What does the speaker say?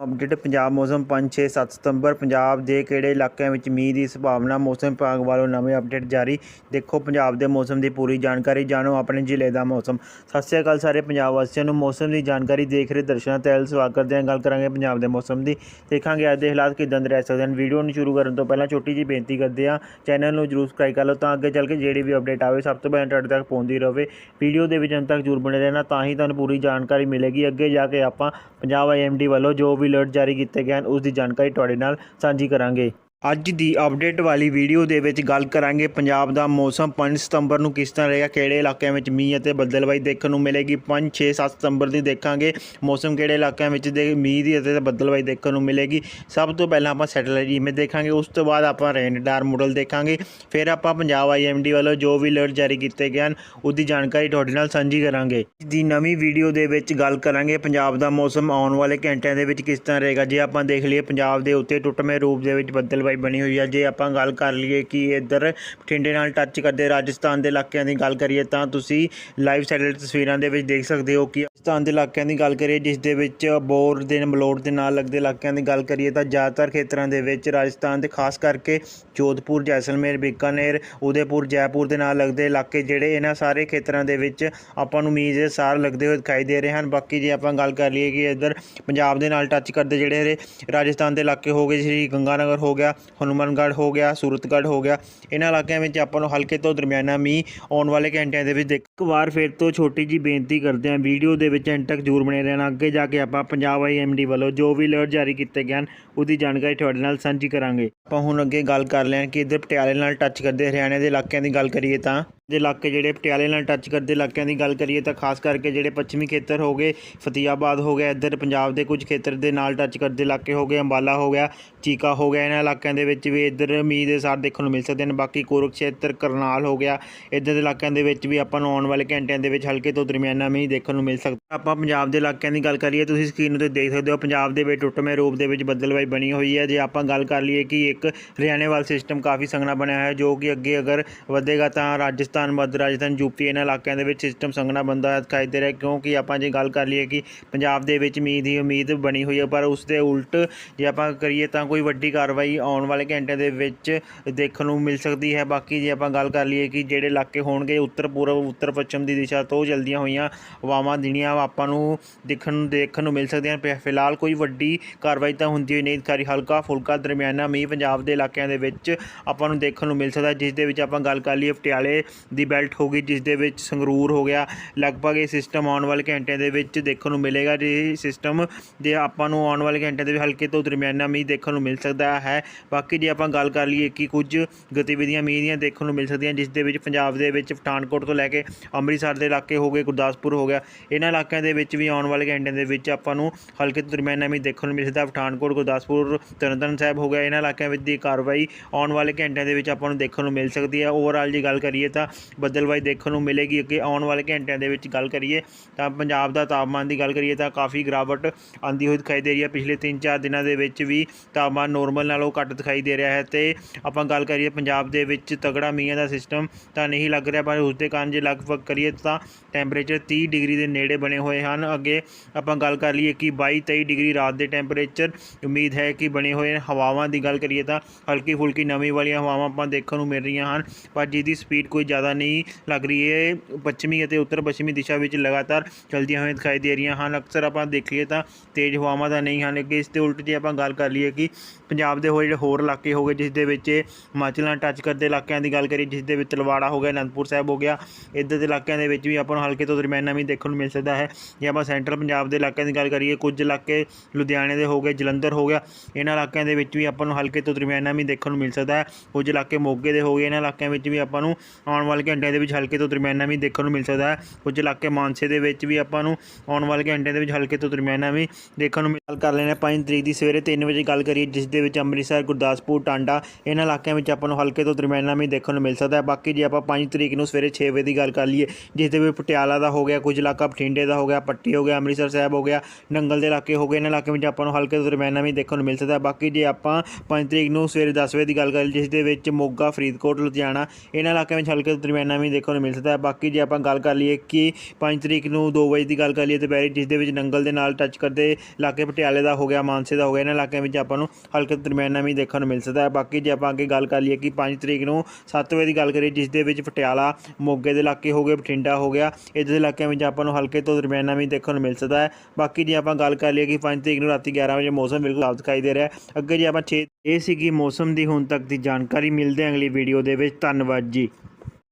Update Punjab ਮੌਸਮ 5 6 7 ਸਤੰਬਰ, ਪੰਜਾਬ ਦੇ ਕਿਹੜੇ ਇਲਾਕਿਆਂ ਵਿੱਚ ਮੀਂਹ ਦੀ ਸੰਭਾਵਨਾ? ਮੌਸਮ ਵਿਭਾਗ ਵੱਲੋਂ ਨਵੇਂ ਅਪਡੇਟ ਜਾਰੀ। ਦੇਖੋ ਪੰਜਾਬ ਦੇ ਮੌਸਮ ਦੀ ਪੂਰੀ ਜਾਣਕਾਰੀ, ਜਾਣੋ ਆਪਣੇ ਜ਼ਿਲ੍ਹੇ ਦਾ ਮੌਸਮ। ਸਤਿ ਸ਼੍ਰੀ ਅਕਾਲ ਸਾਰੇ ਪੰਜਾਬ ਵਾਸੀਆਂ ਨੂੰ। ਮੌਸਮ ਦੀ ਜਾਣਕਾਰੀ ਦੇਖ ਰਹੇ ਦਰਸ਼ਕਾਂ ਤਹਿਲ ਸਵਾਗਤ ਕਰਦੇ ਹਾਂ। ਗੱਲ ਕਰਾਂਗੇ ਪੰਜਾਬ ਦੇ ਮੌਸਮ ਦੀ। ਦੇਖਾਂਗੇ ਅੱਜ ਦੇ ਹਾਲਾਤ ਕਿਦਾਂ ਦੇ ਰਹਿ ਸਕਦੇ ਹਨ। ਵੀਡੀਓ ਨੂੰ ਸ਼ੁਰੂ ਕਰਨ ਤੋਂ ਪਹਿਲਾਂ ਛੋਟੀ ਜਿਹੀ ਬੇਨਤੀ ਕਰਦੇ ਹਾਂ। ਚੈਨਲ ਨੂੰ ਜਰੂਰ ਸਬਸਕ੍ਰਾਈਬ ਕਰ ਲਓ ਤਾਂ ਅੱਗੇ ਚੱਲ ਕੇ ਜਿਹੜੀ ਵੀ ਅਪਡੇਟ ਆਵੇ, ਸਭ ਤੋਂ ਪਹਿਲਾਂ ਤੁਹਾਡੇ ਤੱਕ ਪਹੁੰਚਦੀ ਰਹੇ ਵੀਡੀਓ ਦੇ ਵਿੱਚ ਅੰਤ ਤੱਕ ਜਰੂਰ ਬਣੇ ਰਹਿਣਾ ਤਾਂ ਹੀ ਤੁਹਾਨੂੰ ਪੂਰੀ ਜਾਣਕਾਰੀ ਮਿਲੇਗੀ। ਅੱਗੇ ਜਾ ਕੇ ਆਪਾਂ ਪੰਜਾਬ ਆਈਐਮਡੀ ਵੱਲੋਂ ਜੋ ਵੀ ਅਲਰਟ ਜਾਰੀ ਕੀਤੇ ਗਏ ਹਨ। ਉਸ ਦੀ ਜਾਣਕਾਰੀ ਤੁਹਾਡੇ ਨਾਲ ਸਾਂਝੀ ਕਰਾਂਗੇ। ਅੱਜ ਦੀ ਅਪਡੇਟ ਵਾਲੀ ਵੀਡੀਓ ਦੇ ਵਿੱਚ ਗੱਲ ਕਰਾਂਗੇ ਪੰਜਾਬ ਦਾ ਮੌਸਮ। 5 ਸਤੰਬਰ ਨੂੰ ਕਿਸ ਤਰ੍ਹਾਂ ਰਹੇਗਾ ਕਿਹੜੇ ਇਲਾਕਿਆਂ ਵਿੱਚ ਮੀਂਹ ਅਤੇ ਬਦਲਵਾਈ ਦੇਖਣ ਨੂੰ ਮਿਲੇਗੀ? 5 6 7 ਸਤੰਬਰ ਦੀ ਦੇਖਾਂਗੇ। ਮੌਸਮ ਕਿਹੜੇ ਇਲਾਕਿਆਂ ਵਿੱਚ ਦੇ ਮੀਂਹ ਦੀ ਅਤੇ ਬਦਲਵਾਈ ਦੇਖਣ ਨੂੰ ਮਿਲੇਗੀ? ਸਭ ਤੋਂ ਪਹਿਲਾਂ ਆਪਾਂ ਸੈਟੇਲਾਈਟ ਇਮੇਜ ਦੇਖਾਂਗੇ, ਉਸ ਤੋਂ ਬਾਅਦ ਆਪਾਂ ਰੇਨਡਾਰ ਮਾਡਲ ਦੇਖਾਂਗੇ। ਫਿਰ ਆਪਾਂ ਪੰਜਾਬ ਆਈਐਮਡੀ ਵੱਲੋਂ ਜੋ ਵੀ ਅਲਰਟ ਜਾਰੀ ਕੀਤੇ ਗਏ ਹਨ, ਉਹਦੀ ਜਾਣਕਾਰੀ ਤੁਹਾਡੇ ਨਾਲ ਸਾਂਝੀ ਕਰਾਂਗੇ। ਅੱਜ ਦੀ ਨਵੀਂ ਵੀਡੀਓ ਦੇ ਵਿੱਚ ਗੱਲ ਕਰਾਂਗੇ ਪੰਜਾਬ ਦਾ ਮੌਸਮ ਆਉਣ ਵਾਲੇ ਘੰਟਿਆਂ ਦੇ ਵਿੱਚ ਕਿਸ ਤਰ੍ਹਾਂ ਰਹੇਗਾ। ਜੇ ਆਪਾਂ ਦੇਖ ਲਈਏ, ਪੰਜਾਬ ਦੇ ਉੱਤੇ ਟੁੱਟਵੇਂ ਰੂਪ ਦੇ ਵਿੱਚ ਬਦਲਵਾਈ ਬੱਦਲਬਾਈ ਬਣੀ ਹੋਈ ਹੈ ਜੇ ਆਪਾਂ ਗੱਲ ਕਰ ਲਈਏ ਕਿ ਇੱਧਰ ਬਠਿੰਡੇ ਨਾਲ ਟੱਚ ਕਰਦੇ ਰਾਜਸਥਾਨ ਦੇ ਇਲਾਕਿਆਂ ਦੀ ਗੱਲ ਕਰੀਏ ਤਾਂ ਤੁਸੀਂ ਲਾਈਵ ਸੈਟੇਲਾਈਟ ਤਸਵੀਰਾਂ ਦੇ ਵਿੱਚ ਦੇਖ ਸਕਦੇ ਹੋ ਕਿ ਰਾਜਸਥਾਨ ਦੇ ਇਲਾਕਿਆਂ ਦੀ ਗੱਲ ਕਰੀਏ, ਜਿਸ ਦੇ ਵਿੱਚ ਬੋਰ ਦੇ ਮਲੋਟ ਦੇ ਨਾਲ ਲੱਗਦੇ ਇਲਾਕਿਆਂ ਦੀ ਗੱਲ ਕਰੀਏ ਤਾਂ ਜ਼ਿਆਦਾਤਰ ਖੇਤਰਾਂ ਦੇ ਵਿੱਚ ਰਾਜਸਥਾਨ ਦੇ ਖਾਸ ਕਰਕੇ ਜੋਧਪੁਰ, ਜੈਸਲਮੇਰ, ਬੀਕਾਨੇਰ, ਉਦੈਪੁਰ, ਜੈਪੁਰ ਦੇ ਨਾਲ ਲੱਗਦੇ ਇਲਾਕੇ ਜਿਹੜੇ ਇਹਨਾਂ ਸਾਰੇ ਖੇਤਰਾਂ ਦੇ ਵਿੱਚ ਆਪਾਂ ਨੂੰ ਮੀਂਹ ਦੇ ਸਾਰ ਲੱਗਦੇ ਹੋਏ ਦਿਖਾਈ ਦੇ ਰਹੇ ਹਨ। ਬਾਕੀ ਜੇ ਆਪਾਂ ਗੱਲ ਕਰ ਲਈਏ ਕਿ ਇੱਧਰ ਪੰਜਾਬ ਦੇ ਨਾਲ ਟੱਚ ਕਰਦੇ ਜਿਹੜੇ ਰਾਜਸਥਾਨ ਦੇ ਇਲਾਕੇ ਹੋ ਗਏ, ਸ਼੍ਰੀ ਗੰਗਾਨਗਰ ਹੋ ਗਿਆ ਹਨੂਮਾਨਗੜ੍ਹ ਹੋ ਗਿਆ, ਸੂਰਤਗੜ੍ਹ ਹੋ ਗਿਆ, ਇਹਨਾਂ ਇਲਾਕਿਆਂ ਵਿੱਚ ਆਪਾਂ ਨੂੰ ਹਲਕੇ ਤੋਂ ਦਰਮਿਆਨਾ ਮੀਂਹ ਆਉਣ ਵਾਲੇ ਘੰਟਿਆਂ ਦੇ ਵਿੱਚ ਦੇਖ ਇੱਕ ਵਾਰ ਫਿਰ ਤੋਂ ਛੋਟੀ ਜੀ ਬੇਨਤੀ ਕਰਦੇ ਹਾਂ, ਵੀਡੀਓ ਦੇ ਵਿੱਚ ਐਂਡ ਤੱਕ ਜ਼ਰੂਰ ਬਣੇ ਰਹਿਣਾ, ਅੱਗੇ ਜਾ ਕੇ ਆਪਾਂ ਪੰਜਾਬ ਆਈਐਮਡੀ ਵੱਲੋਂ ਜੋ ਵੀ ਅਲਰਟ ਜਾਰੀ ਕੀਤੇ ਗਏ ਹਨ, ਉਹਦੀ ਜਾਣਕਾਰੀ ਤੁਹਾਡੇ ਨਾਲ ਸਾਂਝੀ ਕਰਾਂਗੇ। ਆਪਾਂ ਹੁਣ ਅੱਗੇ ਗੱਲ ਕਰ ਲੈਣ ਕਿ ਇੱਧਰ ਪਟਿਆਲੇ ਨਾਲ ਟੱਚ ਕਰਦੇ, ਹਰਿਆਣੇ ਦੇ ਇਲਾਕਿਆਂ ਦੀ ਗੱਲ ਕਰੀਏ ਤਾਂ ਦੇ ਇਲਾਕੇ ਜਿਹੜੇ ਪਟਿਆਲੇ ਨਾਲ ਟੱਚ ਕਰਦੇ ਇਲਾਕਿਆਂ ਦੀ ਗੱਲ ਕਰੀਏ ਤਾਂ ਖਾਸ ਕਰਕੇ ਜਿਹੜੇ ਪੱਛਮੀ ਖੇਤਰ ਹੋ ਗਏ ਫਤਿਆਬਾਦ ਹੋ ਗਿਆ, ਇੱਧਰ ਪੰਜਾਬ ਦੇ ਕੁਝ ਖੇਤਰ ਦੇ ਨਾਲ ਟੱਚ ਕਰਦੇ ਇਲਾਕੇ ਹੋ ਗਏ, ਅੰਬਾਲਾ ਹੋ ਗਿਆ, ਚੀਕਾ ਹੋ ਗਿਆ, ਇਹਨਾਂ ਇਲਾਕਿਆਂ ਦੇ ਵਿੱਚ ਵੀ ਇੱਧਰ ਮੀਂਹ ਦੇ ਸਾਰ ਦੇਖਣ ਨੂੰ ਮਿਲ ਸਕਦੇ ਹਨ। ਬਾਕੀ ਕੁਰੂਕਸ਼ੇਤਰ ਕਰਨਾਲ ਹੋ ਗਿਆ, ਇੱਧਰ ਦੇ ਇਲਾਕਿਆਂ ਦੇ ਵਿੱਚ ਵੀ ਆਪਾਂ ਨੂੰ ਆਉਣ ਵਾਲੇ ਘੰਟਿਆਂ ਦੇ ਵਿੱਚ ਹਲਕੇ ਤੋਂ ਦਰਮਿਆਨਾ ਮੀਂਹ ਦੇਖਣ ਨੂੰ ਮਿਲ ਸਕਦਾ ਆਪਾਂ ਪੰਜਾਬ ਦੇ ਇਲਾਕਿਆਂ ਦੀ ਗੱਲ ਕਰੀਏ, ਤੁਸੀਂ ਸਕਰੀਨ ਉੱਤੇ ਦੇਖ ਸਕਦੇ ਹੋ, ਪੰਜਾਬ ਦੇ ਵਿੱਚ ਟੁੱਟਵੇਂ ਰੂਪ ਦੇ ਵਿੱਚ ਬੱਦਲਬਾਈ ਬਣੀ ਹੋਈ ਹੈ। ਜੇ ਆਪਾਂ ਗੱਲ ਕਰ ਲਈਏ ਕਿ ਇੱਕ ਹਰਿਆਣੇ ਵਾਲ ਸਿਸਟਮ ਕਾਫੀ ਸੰਘਣਾ ਬਣਿਆ ਹੈ ਜੋ ਕਿ ਅੱਗੇ ਅਗਰ ਵਧੇਗਾ ਤਾਂ ਰਾਜਸਥਾਨ ਮੱਧ ਰਾਜਸਥਾਨ ਯੂਪੀ ਇਹਨਾਂ ਇਲਾਕਿਆਂ ਦੇ ਵਿੱਚ ਸਿਸਟਮ ਸੰਘਣਾ ਬੰਦਾ ਦਿਖਾਈ ਦੇ ਰਿਹਾ ਕਿਉਂਕਿ ਆਪਾਂ ਜੇ ਗੱਲ ਕਰ ਲਈਏ ਕਿ ਪੰਜਾਬ ਦੇ ਵਿੱਚ ਮੀਂਹ ਦੀ ਉਮੀਦ ਬਣੀ ਹੋਈ ਹੈ, ਪਰ ਉਸ ਦੇ ਉਲਟ ਜੇ ਆਪਾਂ ਕਰੀਏ ਤਾਂ ਕੋਈ ਵੱਡੀ ਕਾਰਵਾਈ ਆਉਣ ਵਾਲੇ ਘੰਟਿਆਂ ਦੇ ਵਿੱਚ ਦੇਖਣ ਨੂੰ ਮਿਲ ਸਕਦੀ ਹੈ। ਬਾਕੀ ਜੇ ਆਪਾਂ ਗੱਲ ਕਰ ਲਈਏ ਕਿ ਜਿਹੜੇ ਇਲਾਕੇ ਹੋਣਗੇ, ਉੱਤਰ ਪੂਰਬ, ਉੱਤਰ ਪੱਛਮ ਦੀ ਦਿਸ਼ਾ ਤੋਂ ਚਲਦੀਆਂ ਹੋਈਆਂ ਹਵਾਵਾਂ ਜਿਹੜੀਆਂ ਆਪਾਂ ਨੂੰ ਦੇਖਣ ਨੂੰ ਦੇਖਣ ਨੂੰ ਮਿਲ ਸਕਦੀਆਂ ਫਿਲਹਾਲ ਕੋਈ ਵੱਡੀ ਕਾਰਵਾਈ ਤਾਂ ਹੁੰਦੀ ਹੋਈ ਨਹੀਂ। ਦਿਖਾਰੀ ਹਲਕਾ ਫੁਲਕਾ ਦਰਮਿਆਨਾ ਮੀਂਹ ਪੰਜਾਬ ਦੇ ਇਲਾਕਿਆਂ ਦੇ ਵਿੱਚ ਆਪਾਂ ਨੂੰ ਦੇਖਣ ਨੂੰ ਮਿਲ ਸਕਦਾ ਜਿਸ ਦੇ ਵਿੱਚ ਆਪਾਂ ਗੱਲ ਕਰ ਲਈਏ ਪਟਿਆਲੇ ਦੀ ਬੈਲਟ ਹੋ ਗਈ ਜਿਸ ਦੇ ਵਿੱਚ ਸੰਗਰੂਰ ਹੋ ਗਿਆ। ਲਗਭਗ ਇਹ ਸਿਸਟਮ ਆਉਣ ਵਾਲੇ ਘੰਟਿਆਂ ਦੇ ਵਿੱਚ ਦੇਖਣ ਨੂੰ ਮਿਲੇਗਾ। ਜੇ ਸਿਸਟਮ ਜੇ ਆਪਾਂ ਨੂੰ ਆਉਣ ਵਾਲੇ ਘੰਟਿਆਂ ਦੇ ਵਿੱਚ ਹਲਕੇ ਤੋਂ ਦਰਮਿਆਨਾ ਮੀਂਹ ਦੇਖਣ ਨੂੰ ਮਿਲ ਸਕਦਾ ਹੈ। ਬਾਕੀ ਜੇ ਆਪਾਂ ਗੱਲ ਕਰ ਲਈਏ ਕਿ ਕੁਝ ਗਤੀਵਿਧੀਆਂ ਮੀਂਹ ਦੀਆਂ ਦੇਖਣ ਨੂੰ ਮਿਲ ਸਕਦੀਆਂ ਜਿਸ ਦੇ ਵਿੱਚ ਪੰਜਾਬ ਦੇ ਵਿੱਚ ਪਠਾਨਕੋਟ ਤੋਂ ਲੈ ਕੇ ਅੰਮ੍ਰਿਤਸਰ ਦੇ ਇਲਾਕੇ ਹੋ ਗਏ, ਗੁਰਦਾਸਪੁਰ ਹੋ ਗਿਆ, ਇਹਨਾਂ ਇਲਾਕਿਆਂ ਦੇ ਵਿੱਚ ਵੀ ਆਉਣ ਵਾਲੇ ਘੰਟਿਆਂ ਦੇ ਵਿੱਚ ਆਪਾਂ ਨੂੰ ਹਲਕੇ ਤੋਂ ਦਰਮਿਆਨਾ ਮੀਂਹ ਦੇਖਣ ਨੂੰ ਮਿਲ ਸਕਦਾ। ਪਠਾਨਕੋਟ, ਗੁਰਦਾਸਪੁਰ, ਤਰਨਤਾਰਨ ਸਾਹਿਬ ਹੋ ਗਿਆ, ਇਹਨਾਂ ਇਲਾਕਿਆਂ ਵਿੱਚ ਦੀ ਕਾਰਵਾਈ ਆਉਣ ਵਾਲੇ ਘੰਟਿਆਂ ਦੇ ਵਿੱਚ ਆਪਾਂ ਨੂੰ ਦੇਖਣ ਨੂੰ ਮਿਲ ਸਕਦੀ ਹੈ। ਓਵਰਆਲ ਜੇ ਗੱਲ ਕਰੀਏ ਤਾਂ ਬੱਦਲਬਾਈ ਦੇਖਣ ਨੂੰ ਮਿਲੇਗੀ ਅੱਗੇ ਆਉਣ ਵਾਲੇ ਘੰਟਿਆਂ ਦੇ ਵਿੱਚ ਗੱਲ ਕਰੀਏ ਤਾਂ ਪੰਜਾਬ ਦਾ ਤਾਪਮਾਨ ਦੀ ਗੱਲ ਕਰੀਏ ਤਾਂ ਕਾਫੀ ਗਿਰਾਵਟ ਆਂਦੀ ਹੋਈ ਦਿਖਾਈ ਦੇ ਰਹੀ ਹੈ। ਪਿਛਲੇ 3-4 ਦਿਨਾਂ ਦੇ ਵਿੱਚ ਵੀ ਤਾਪਮਾਨ ਨੋਰਮਲ ਨਾਲੋਂ ਘੱਟ ਦਿਖਾਈ ਦੇ ਰਿਹਾ ਹੈ ਤੇ ਆਪਾਂ ਗੱਲ ਕਰੀਏ ਪੰਜਾਬ ਦੇ ਵਿੱਚ ਤਗੜਾ ਮੀਂਹ ਦਾ ਸਿਸਟਮ ਤਾਂ ਨਹੀਂ ਲੱਗ ਰਿਹਾ ਪਰ ਉਸ ਦੇ ਕਾਰਨ ਜੇ ਲਗਭਗ ਕਰੀਏ ਤਾਂ ਟੈਂਪਰੇਚਰ 30 ਡਿਗਰੀ ਦੇ ਨੇੜੇ ਬਣੇ ਹੋਏ ਹਨ। ਅੱਗੇ ਆਪਾਂ ਗੱਲ ਕਰ ਲਈਏ ਕਿ 22-23 ਡਿਗਰੀ ਰਾਤ ਦੇ ਟੈਂਪਰੇਚਰ ਉਮੀਦ ਹੈ ਕਿ ਬਣੇ ਹੋਏ ਹਵਾਵਾਂ ਦੀ ਗੱਲ ਕਰੀਏ ਤਾਂ ਹਲਕੀ ਫੁਲਕੀ ਨਵੀਂ ਵਾਲੀਆਂ ਹਵਾਵਾਂ ਆਪਾਂ ਦੇਖਣ ਨੂੰ ਮਿਲ ਰਹੀਆਂ ਹਨ। ਪਰ ਜਿਹਦੀ ਸਪੀਡ ਕੋਈ ਜ਼ਿਆਦਾ ਨਹੀਂ ਲੱਗ ਰਹੀ ਹੈ। ਪੱਛਮੀ ਅਤੇ ਉੱਤਰ ਪੱਛਮੀ ਦਿਸ਼ਾ ਵਿੱਚ ਲਗਾਤਾਰ ਚਲਦੀਆਂ ਹੋਈਆਂ ਦਿਖਾਈ ਦੇ ਰਹੀਆਂ ਹਨ। ਅਕਸਰ ਆਪਾਂ ਦੇਖੀਏ ਤਾਂ ਤੇਜ਼ ਹਵਾਵਾਂ ਦਾ ਨਹੀਂ ਹਨ ਅੱਗੇ ਇਸ ਦੇ ਉਲਟ ਜੇ ਆਪਾਂ ਗੱਲ ਕਰ ਲਈਏ ਕਿ ਪੰਜਾਬ ਦੇ ਹੋਏ ਜਿਹੜੇ ਹੋਰ ਇਲਾਕੇ ਹੋ ਗਏ, ਜਿਸ ਦੇ ਵਿੱਚ ਹਿਮਾਚਲ ਨਾਲ ਟੱਚ ਕਰਦੇ ਇਲਾਕਿਆਂ ਦੀ ਗੱਲ ਕਰੀਏ, ਜਿਸ ਦੇ ਵਿੱਚ ਤਲਵਾੜਾ ਹੋ ਗਿਆ, ਅਨੰਦਪੁਰ ਸਾਹਿਬ ਹੋ ਗਿਆ, ਇੱਧਰ ਦੇ ਇਲਾਕਿਆਂ ਦੇ ਵਿੱਚ ਵੀ ਆਪਾਂ ਨੂੰ ਹਲਕੇ ਤੋਂ ਦਰਮਿਆਨਾ ਵੀ ਦੇਖਣ ਨੂੰ ਮਿਲ ਸਕਦਾ ਹੈ। ਜੇ ਆਪਾਂ ਸੈਂਟਰਲ ਪੰਜਾਬ ਦੇ ਇਲਾਕਿਆਂ ਦੀ ਗੱਲ ਕਰੀਏ, ਕੁਝ ਇਲਾਕੇ ਲੁਧਿਆਣੇ ਦੇ ਹੋ ਗਏ, ਜਲੰਧਰ ਹੋ ਗਿਆ, ਇਹਨਾਂ ਇਲਾਕਿਆਂ ਦੇ ਵਿੱਚ ਵੀ ਆਪਾਂ ਨੂੰ ਹਲਕੇ ਤੋਂ ਦਰਮਿਆਨਾ ਵੀ ਦੇਖਣ ਨੂੰ ਮਿਲ ਸਕਦਾ ਹੈ। ਕੁਝ ਇਲਾਕੇ ਮੋਗੇ ਦੇ ਹੋ ਗਏ, ਇਹਨਾਂ ਇਲਾਕਿਆਂ ਵਿੱਚ ਵੀ ਆਪਾਂ ਨੂੰ ਆਉਣ ਵਾਲੇ ਘੰਟਿਆਂ ਦੇ ਵਿੱਚ ਹਲਕੇ ਤੋਂ ਦਰਮਿਆਨਾ ਵੀ ਦੇਖਣ ਨੂੰ ਮਿਲ ਸਕਦਾ ਹੈ। ਕੁਝ ਇਲਾਕੇ ਮਾਨਸੇ ਦੇ ਵਿੱਚ ਵੀ ਆਪਾਂ ਨੂੰ ਆਉਣ ਵਾਲੇ ਘੰਟਿਆਂ ਦੇ ਵਿੱਚ ਹਲਕੇ ਤੋਂ ਦਰਮਿਆਨਾ ਵੀ ਦੇਖਣ ਨੂੰ ਮਿਲ ਕਰ ਲੈਣੇ 5 ਤਰੀਕ ਦੀ ਸਵੇਰੇ 3 ਵਜੇ ਗੱਲ ਕਰੀਏ, ਜਿਸ ਦੇ ਵਿੱਚ ਅੰਮ੍ਰਿਤਸਰ, ਗੁਰਦਾਸਪੁਰ, ਟਾਂਡਾ, ਇਹਨਾਂ ਇਲਾਕਿਆਂ ਵਿੱਚ ਆਪਾਂ ਨੂੰ ਹਲਕੇ ਤੋਂ ਦਰਮਿਆਨਾ ਵੀ ਦੇਖਣ ਨੂੰ ਮਿਲ ਸਕਦਾ ਹੈ। ਬਾਕੀ ਜੇ ਆਪਾਂ 5 ਤਰੀਕ ਨੂੰ ਸਵੇਰੇ 6 ਵਜੇ ਦੀ ਗੱਲ ਕਰ ਲਈਏ, ਜਿਸ ਦੇ ਵਿੱਚ ਪਟਿਆਲਾ ਦਾ ਹੋ ਗਿਆ, ਕੁਝ ਇਲਾਕਾ ਬਠਿੰਡੇ ਦਾ ਹੋ ਗਿਆ, ਪੱਟੀ ਹੋ ਗਿਆ, ਅੰਮ੍ਰਿਤਸਰ ਸਾਹਿਬ ਹੋ ਗਿਆ, ਨੰਗਲ ਦੇ ਇਲਾਕੇ ਹੋ ਗਏ, ਇਹਨਾਂ ਇਲਾਕਿਆਂ ਵਿੱਚ ਆਪਾਂ ਨੂੰ ਹਲਕੇ ਤੋਂ ਦਰਮਿਆਨਾ ਵੀ ਦੇਖਣ ਨੂੰ ਮਿਲ ਸਕਦਾ ਹੈ। ਬਾਕੀ ਜੇ ਆਪਾਂ 5 ਤਰੀਕ ਨੂੰ ਸਵੇਰੇ 10 ਵਜੇ ਦੀ ਗੱਲ ਕਰ ਲਈਏ, ਜਿਸ ਦੇ ਵਿੱਚ ਮੋਗਾ, ਫਰੀਦਕੋਟ, ਲੁਧਿਆਣਾ, ਇਹਨਾਂ ਇਲਾਕਿਆਂ ਵਿੱਚ ਹਲਕੇ ਤੋਂ ਦਰਮਿਆਨਾ ਵੀ ਦੇਖਣ ਨੂੰ ਮਿਲ ਸਕਦਾ ਹੈ। ਬਾਕੀ ਜੇ ਆਪਾਂ ਗੱਲ ਕਰ ਲਈਏ ਕਿ 5 ਤਰੀਕ ਨੂੰ 2 ਵਜੇ ਦੀ ਗੱਲ ਕਰ ਲਈਏ ਦੁਪਹਿਰੇ, ਜਿਸ ਦੇ ਵਿੱਚ ਨੰਗਲ ਦੇ ਨਾਲ ਟੱਚ ਕਰਦੇ ਇਲਾਕੇ, ਪਟਿਆਲੇ ਦਾ ਹੋ ਗਿਆ, ਮਾਨਸੇ ਦਾ ਹੋ ਗਿਆ, ਇਹਨਾਂ ਇਲਾਕਿਆਂ ਵਿੱਚ ਆਪਾਂ ਨੂੰ ਹਲਕੇ ਤੋਂ ਦਰਮਿਆਨਾ ਵੀ ਦੇਖਣ ਨੂੰ ਮਿਲ ਸਕਦਾ ਹੈ। ਬਾਕੀ ਜੇ ਆਪਾਂ ਅੱਗੇ ਗੱਲ ਕਰ ਲਈਏ ਕਿ 5 ਤਰੀਕ ਨੂੰ 7 ਵਜੇ ਦੀ ਗੱਲ ਕਰੀਏ ਜਿਸ ਦੇ ਵਿੱਚ ਪਟਿਆਲਾ, ਮੋਗੇ ਦੇ ਇਲਾਕੇ ਹੋ ਗਏ, ਬਠਿੰਡਾ ਹੋ ਗਿਆ ਇੱਧਰ ਦੇ ਇਲਾਕਿਆਂ ਵਿੱਚ ਆਪਾਂ ਨੂੰ ਹਲਕੇ ਤੋਂ ਦਰਮਿਆਨਾ ਵੀ ਦੇਖਣ ਨੂੰ ਮਿਲ ਸਕਦਾ ਹੈ। ਬਾਕੀ ਜੇ ਆਪਾਂ ਗੱਲ ਕਰ ਲਈਏ ਕਿ 5 ਤਰੀਕ ਨੂੰ ਰਾਤੀ 11 ਵਜੇ ਮੌਸਮ ਬਿਲਕੁਲ ਸਾਫ਼ ਦਿਖਾਈ ਦੇ ਰਿਹਾ ਹੈ। ਅੱਗੇ ਜੇ ਆਪਾਂ 6 ਇਹ ਸੀਗੀ ਮੌਸਮ ਦੀ ਹੁਣ ਤੱਕ ਦੀ ਜਾਣਕਾਰੀ। ਮਿਲਦੇ ਹਾਂ ਅਗਲੀ ਵੀਡੀਓ ਦੇ ਵਿੱਚ। ਧੰਨਵਾਦ ਜੀ।